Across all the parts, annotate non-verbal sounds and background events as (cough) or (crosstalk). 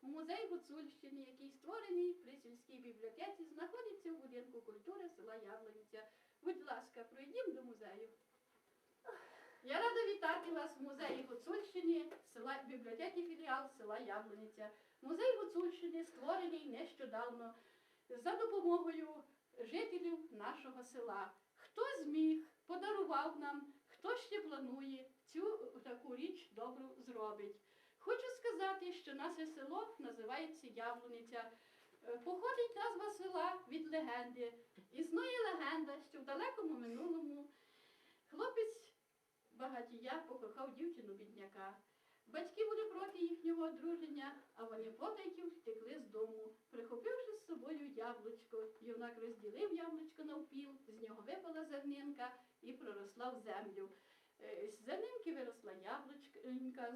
у музей Гуцульщини, який створений при сільській бібліотеці, знаходиться у будинку культури села Яблониця. Будь ласка, пройдімо до музею. Я рада вітати вас в музеї Гуцульщини, села бібліотеки філіал села Яблониця. Музей Гуцульщини створений нещодавно за допомогою жителів нашого села. Хто зміг, подарував нам, хто ще планує цю таку річ добру зробить. Хочу сказати, що наше село називається Яблуниця. Е, Походить назва села від легенди. Існує легенда, що в далекому минулому хлопець багатія покохав дівчину бідняка. Батьки були проти їхнього одруження, а вони потайки втекли з дому, прихопивши з собою яблучко. Юнак розділив яблучко навпіл, з нього випала зернинка і проросла в землю. Е, З зернинки виросла яблучка,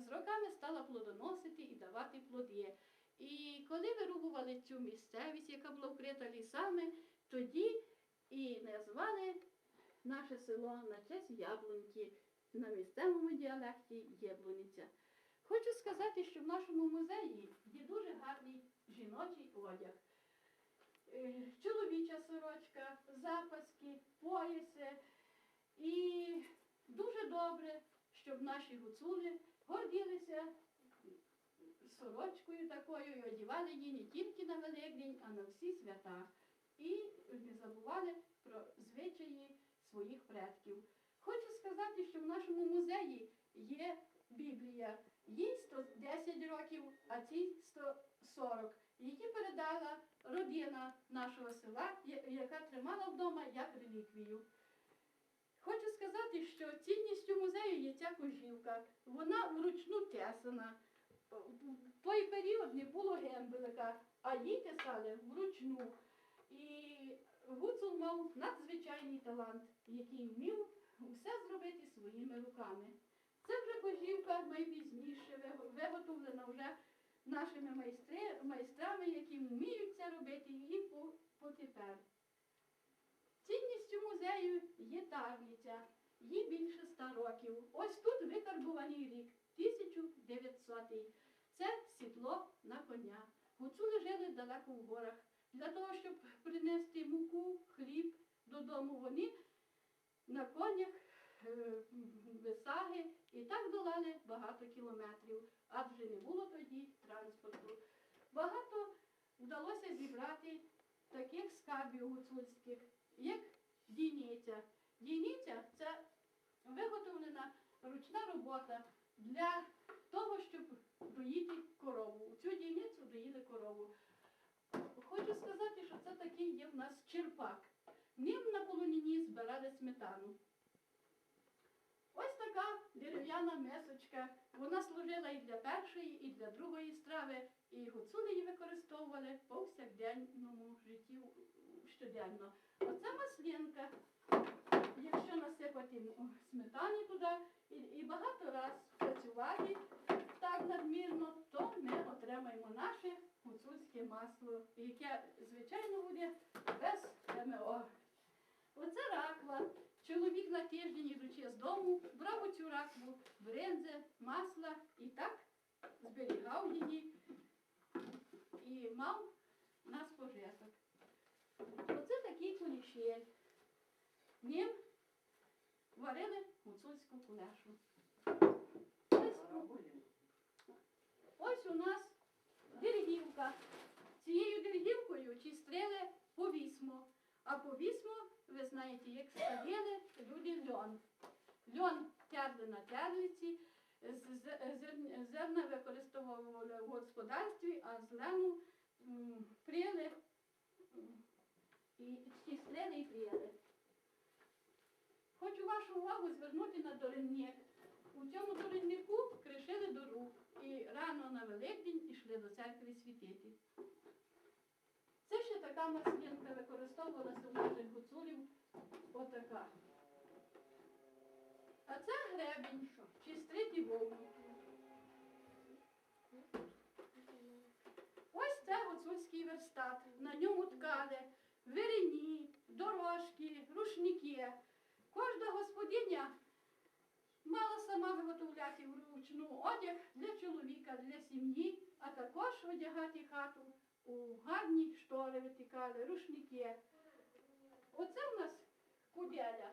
з роками стала плодоносити і давати плоди. І коли вирубували цю місцевість, яка була вкрита лісами, тоді і назвали наше село на честь яблуньки на місцевому діалекті Єблуниця. Хочу сказати, що в нашому музеї є дуже гарний жіночий одяг. Е, Чоловіча сорочка, запаски, пояси. І дуже добре, щоб наші гуцули гордилися сорочкою такою і одівали її не тільки на Великдень, а на всі свята. І не забували про звичаї своїх предків. Хочу сказати, що в нашому музеї є Біблія. Їй 110 років, а цій 140, які передала родина нашого села, яка тримала вдома як реліквію. Хочу сказати, що цінністю музею є ця кожівка. Вона вручну тесана. В той період не було гембелика, а їй тесали вручну. І Гуцул мав надзвичайний талант, який вмів все зробити своїми руками. Це вже кожівка найпізніше виготовлена вже нашими майстрами, які вміють це робити і по, потепер. Цінністю музею є таблиця, їй більше ста років. Ось тут викарбуваний рік 1900. Це сідло на коня. Гуцули жили далеко в горах. Для того, щоб принести муку, хліб додому, вони на конях е, висаги і так долали багато кілометрів, адже не було тоді транспорту. Багато вдалося зібрати таких скарбів гуцульських, як дійниця. Дійниця це виготовлена ручна робота для того, щоб доїти корову. У цю дійницю доїли корову. Хочу сказати, що це такий є в нас черпак. Ним на полонині збирали сметану. Ось така дерев'яна мисочка. Вона служила і для першої, і для другої страви, і гуцули її використовували в повсякденному житті щоденно. Оце маслінка. Якщо насипати сметані туди і, і багато раз працювати так надмірно, то ми отримаємо наше гуцульське масло, яке, звичайно, буде без ГМО. Оце раква. Чоловік на тиждень, ідучи з дому, брав оцю ракву, бринзи, масла і так зберігав її і мав на спожиток. Оце такий кулішель. Ним варили гуцульську кулешу. Ось, ось у нас дергівка. Цією дергівкою чистрили повісмо. А повісмо, ви знаєте, як ставили люди льон. Льон терли на терлиці, зерна використовували в господарстві, а пряли м, і чистили і пряли. Хочу вашу увагу звернути на доринник. У цьому дориннику кришили дору і рано на Великдень йшли до церкви світити. Це ще така маслінка використовувалася у наших гуцулів. Отака. А це гребінь, чистрити вовну. Ось це гуцульський верстат. На ньому ткали дорожки, рушники. Кожна господиня мала сама виготовляти вручну одяг для чоловіка, для сім'ї, а також одягати хату у гарні штори витікали, рушники. Оце в нас куделя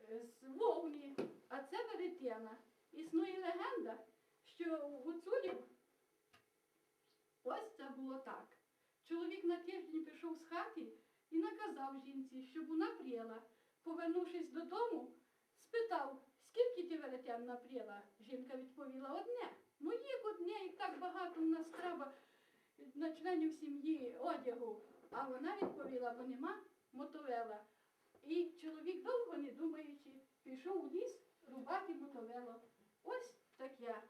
е, з вовни, а це веретена. Існує легенда, що у гуцулів ось це було так. Чоловік на тиждень пішов з хати і наказав жінці, щоб вона пріла. Повернувшись додому, спитав, скільки ти веретен напріла? Жінка відповіла одне. Ну їх одне, і так багато в нас треба на членів сім'ї одягу. А вона відповіла, бо нема мотовела. І чоловік, довго не думаючи, пішов у ліс рубати мотовело. Ось таке.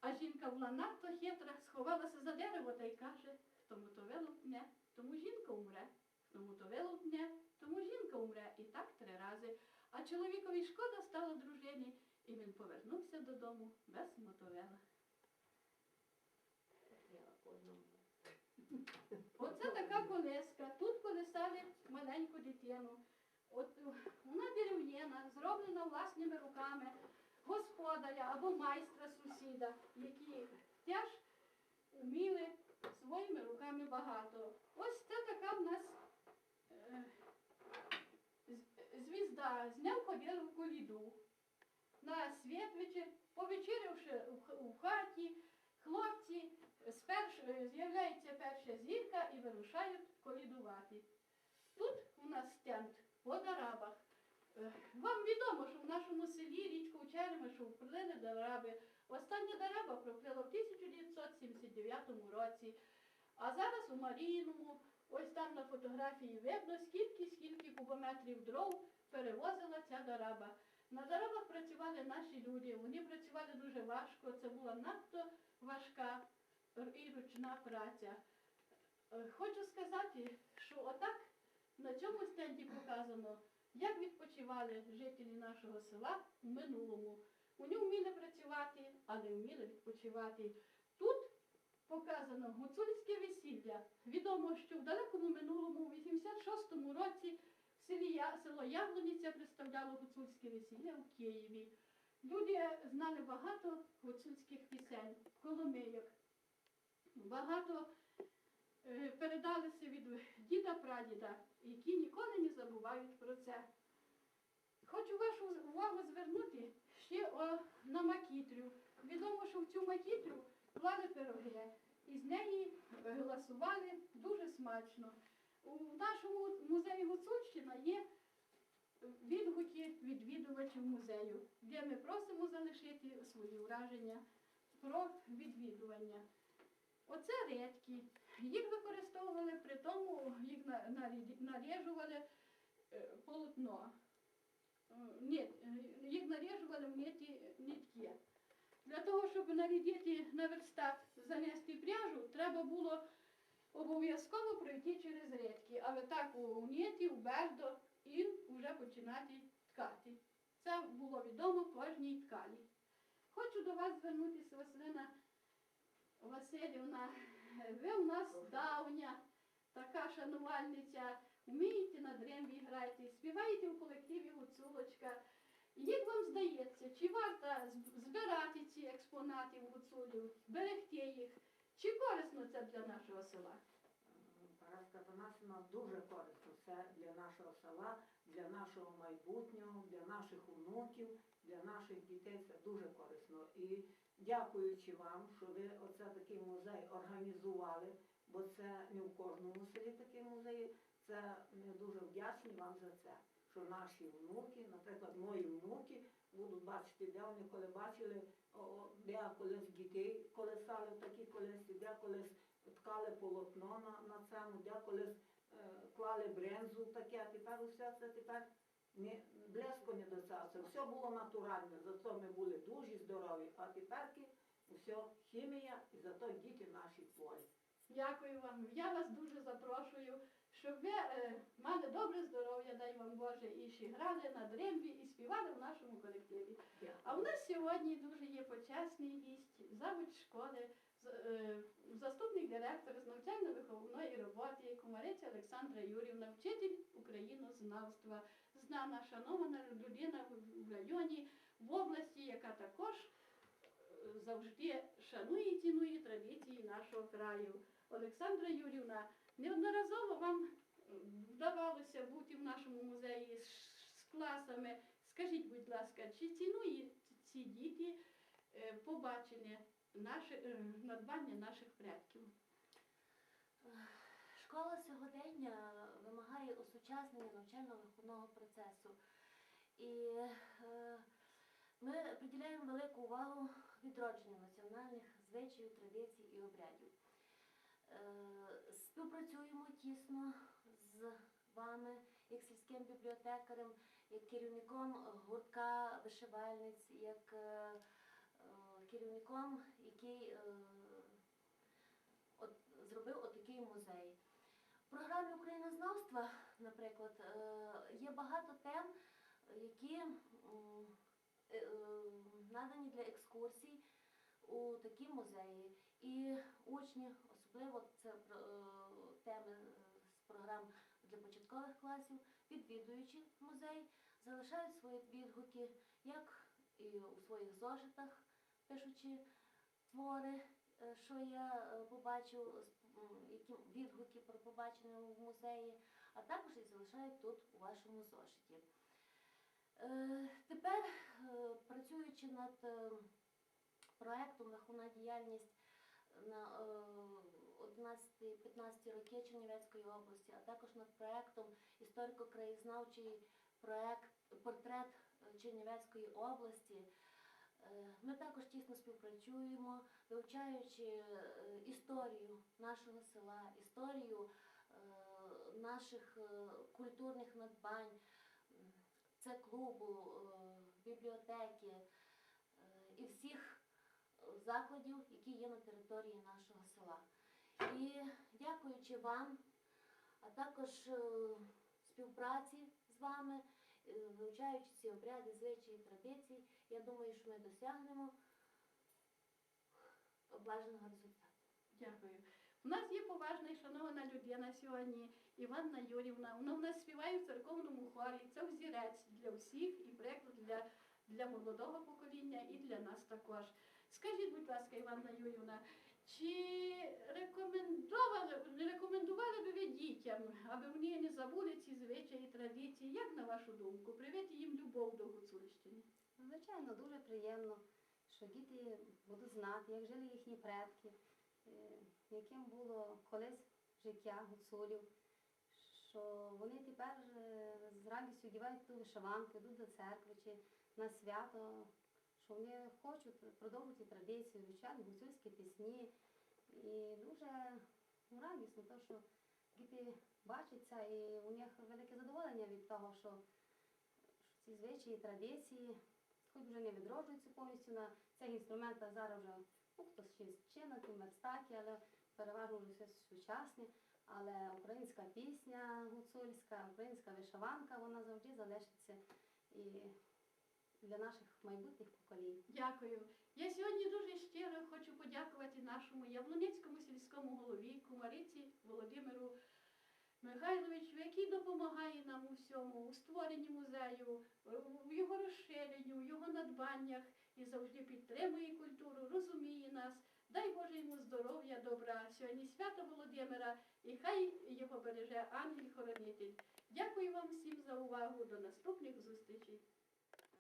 А жінка була надто хитра, сховалася за дерево та й каже, хто мотовело пне, тому жінка умре. Хто мотовело пне, тому жінка умре. І так три рази. А чоловікові шкода стала дружині, і він повернувся додому без мотовела. (laughs) Оце така колеска. Тут колесали маленьку дитину. От вона дерев'яна, зроблена власними руками господаря або майстра сусіда, які теж вміли своїми руками багато. Ось це така в нас е, з- звізда. З ним ходили в коліду. На святвечір, повечерявши в хаті, хлопці з'являється перша зірка і вирушають колідувати. Тут у нас стенд по дарабах. Е, Вам відомо, що в нашому селі річку Черемишу вплили дараби. Остання дараба проплила в 1979 році. А зараз у Марійному, ось там на фотографії видно, скільки, скільки кубометрів дров перевозила ця дараба. На дарабах працювали наші люди, вони працювали дуже важко, це була надто важка і ручна праця. Е, Хочу сказати, що отак на цьому стенді показано, як відпочивали жителі нашого села в минулому. Вони вміли працювати, але вміли відпочивати. Показано гуцульське весілля. Відомо, що в далекому минулому, у 86-му році, село Яблониця представляло гуцульське весілля у Києві. Люди знали багато гуцульських пісень, коломийок. Багато е, передалися від діда прадіда, які ніколи не забувають про це. Хочу вашу увагу звернути ще на макітрю. Відомо, що в цю макітрю клали пироги, і з неї гласували дуже смачно. У нашому музеї Гуцульщина є відгуки відвідувачів музею, де ми просимо залишити свої враження про відвідування. Оце редьки. Їх використовували при тому, їх на- нарі- наріжували е, полотно. Ні, е, їх наріжували в нитки. Для того, щоб нарядити на верстат, занести пряжу, треба було обов'язково пройти через редьки, але так у ниті, у бердо і вже починати ткати. Це було відомо кожній ткалі. Хочу до вас звернутися, Василина Васильівна. Ви у нас давня така шанувальниця, вмієте на дрембі грати, співаєте у колективі Гуцулочка. Як вам здається, чи варто ці гуцулів, берегти їх? Чи корисно це для нашого села? Параска Панасина дуже корисно. Це для нашого села, для нашого майбутнього, для наших онуків, для наших дітей це дуже корисно. І дякуючи вам, що ви оце такий музей організували, бо це не в кожному селі такий музей. Це ми дуже вдячні вам за це. Що наші внуки, наприклад, мої внуки, будуть бачити, де вони коли бачили, де колись дітей колесали такі колесі, де колись ткали полотно на, на цьому, де колись е, клали брензу таке, а тепер усе це тепер не, близько не до цього. Все було натуральне, зато ми були дуже здорові, а тепер все хімія, і зато діти наші хворі. Дякую вам. Я вас дуже запрошую, щоб ви е, мали добре здоров'я, дай вам Боже, і ще грали на дрембі і співали в нашому колективі. А у нас сьогодні дуже є почесний гість, завуч школи, з- е, заступник директора з навчально-виховної роботи, Комариця Олександра Юрівна, вчитель українознавства, знана, шанована людина в- в районі, в області, яка також е, завжди шанує і цінує традиції нашого краю. Олександра Юрівна, неодноразово вам е, вдавалося бути в нашому музеї з, класами. Скажіть, будь ласка, чи цінують ці діти е, побачення наше, е, надбання наших предків? Школа сьогодення вимагає осучаснення навчально-виховного процесу. І ми приділяємо велику увагу відродженню національних звичаїв, традицій і обрядів. Співпрацюємо тісно з вами, як сільським бібліотекарем, як керівником гуртка вишивальниць, як е, е, керівником, який е, зробив отакий музей. В програмі Українознавства, наприклад, є багато тем, які надані для екскурсій у такі музеї. І учні, особливо це е, теми з програм для початкових класів, відвідуючи музей, залишають свої відгуки, як і у своїх зошитах, пишучи твори, е, що я е, побачив, які відгуки про побачене в музеї, а також і залишають тут у вашому зошиті. Е, Тепер, е, працюючи над е, проектом Виховна діяльність на е, 11-15 роки Чернівецької області, а також над проектом історико-краєзнавчий проект портрет е, Чернівецької області. Е, Ми також тісно співпрацюємо, вивчаючи е, історію нашого села, історію наших культурних надбань, це клубу, бібліотеки і всіх закладів, які є на території нашого села. І дякуючи вам, а також е, співпраці з вами, е, вивчаючи ці обряди, звичаї, традиції, я думаю, що ми досягнемо бажаного результату. Дякую. У нас є поважна і шанована людина сьогодні, Іванна Юрівна. Вона в нас співає в церковному хорі. Це взірець для всіх і приклад для, для молодого покоління і для нас також. Скажіть, будь ласка, Іванна Юрівна, чи рекомендували, рекомендували би ви дітям, аби вони не забули ці звичаї, традиції? Як на вашу думку, привити їм любов до Гуцульщини? Звичайно, дуже приємно, що діти будуть знати, як жили їхні предки, е, яким було колись життя гуцулів, що вони тепер е, з радістю одягають ту вишиванку, йдуть до церкви чи на свято, що вони хочуть продовжувати традицію, вивчати гуцульські пісні. І дуже ну, радісно, то, що діти бачать це, і у них велике задоволення від того, що ці звичаї, традиції, хоч вже не відроджуються повністю на цих інструментах зараз вже ну, хтось ще чинить, верстаки, але переважно вже все сучасне. Але українська пісня гуцульська, українська вишиванка, вона завжди залишиться і для наших майбутніх поколінь. Дякую. Я сьогодні дуже щиро хочу подякувати нашому Яблунецькому сільському голові Кумариці Володимиру Михайловичу, який допомагає нам у всьому, у створенні музею, в його розширенню, в його надбаннях і завжди підтримує культуру, розуміє нас. Дай Боже йому здоров'я, добра. Сьогодні свято Володимира, і хай його береже ангел-хоронитель. Дякую вам всім за увагу. До наступних зустрічей.